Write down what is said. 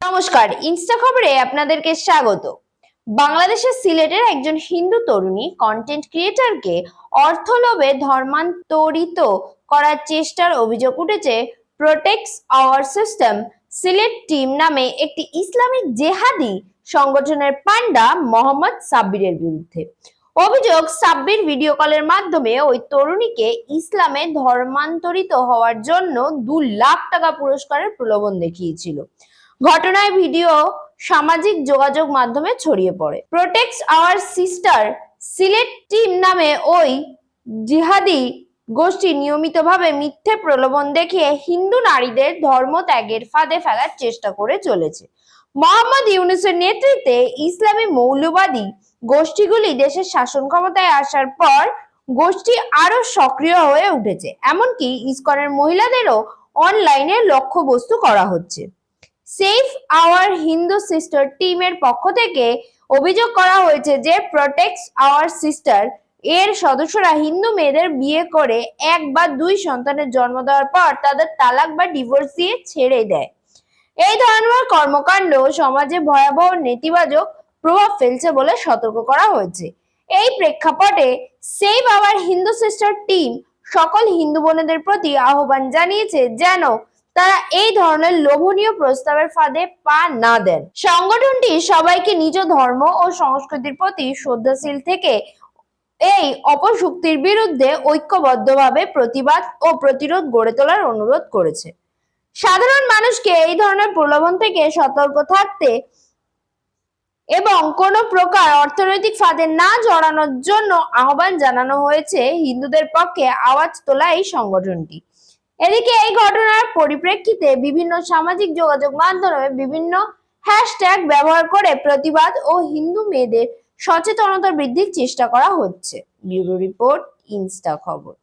নমস্কার, ইনস্টা খবরে আপনাদেরকে স্বাগত। বাংলাদেশের সিলেটের একজন হিন্দু তরুণী কন্টেন্ট ক্রিয়েটারকে অর্থ লোভে ধর্মান্তরিত করার চেষ্টার অভিযোগ উঠেছে protects our system Sylhet team নামে একটি ইসলামিক জেহাদি সংগঠনের পান্ডা মোহাম্মদ সাব্বিরের বিরুদ্ধে। অভিযোগ, সাব্বির ভিডিও কলের মাধ্যমে ওই তরুণীকে ইসলামে ধর্মান্তরিত হওয়ার জন্য দু লাখ টাকা পুরস্কারের প্রলোভন দেখিয়েছিল। ঘটনায় ভিডিও সামাজিক যোগাযোগ মাধ্যমে ছড়িয়ে পড়ে। Protects our sister Sylhet team নামে ওই জিহাদি গোষ্ঠী নিয়মিতভাবে মিথ্যে প্রলোভন দেখিয়ে হিন্দু নারীদের ধর্ম ত্যাগের ফাঁদে ফেলার চেষ্টা করে চলেছে। মোহাম্মদ ইউনুসের নেতৃত্বে ইসলামী মৌলবাদী গোষ্ঠীগুলি দেশের শাসন ক্ষমতায় আসার পর গোষ্ঠী আরও সক্রিয় হয়ে উঠেছে। এমনকি ইসকনের মহিলাদেরও অনলাইনে লক্ষ্যবস্তু করা হচ্ছে। সেফ আওয়ার হিন্দু সিস্টার টিমের পক্ষ থেকে অভিযোগ করা হয়েছে যে প্রোটেক্টস আওয়ার সিস্টার এর সদস্যরা হিন্দু মেয়েদের বিয়ে করে এক বা দুই সন্তানের জন্ম দেওয়ার পর তাদের তালাক বা ডিভোর্স দিয়ে ছেড়ে দেয়। এই ধরনের কর্মকাণ্ড সমাজে ভয়াবহ নেতিবাচক প্রভাব ফেলছে বলে সতর্ক করা হয়েছে। এই প্রেক্ষাপটে save our Hindu sister team সকল হিন্দু বোনেদের প্রতি আহ্বান জানিয়েছে যেন তারা এই ধরনের লোভনীয় প্রস্তাবের ফাঁদে পা না দেন। সংগঠনটি সবাইকে নিজ ধর্ম ও সংস্কৃতির প্রতি শ্রদ্ধাশীল থেকে এই অপশক্তির বিরুদ্ধে ঐক্যবদ্ধভাবে প্রতিবাদ ও প্রতিরোধ গড়ে তোলার অনুরোধ করেছে। সাধারণ মানুষকে এই ধরনের প্রলোভন থেকে সতর্ক থাকতে এবং কোনো প্রকার অর্থনৈতিক ফাঁদে না জড়ানোর জন্য আহ্বান জানানো হয়েছে। হিন্দুদের পক্ষে আওয়াজ তোলা এই সংগঠনটি। এদিকে এই ঘটনার পরিপ্রেক্ষিতে বিভিন্ন সামাজিক যোগাযোগ মাধ্যমে বিভিন্ন হ্যাশট্যাগ ব্যবহার করে প্রতিবাদ ও হিন্দু মেয়েদের সচেতনতা বৃদ্ধির চেষ্টা করা হচ্ছে। ব্যুরো রিপোর্ট, ইনস্টা খবর।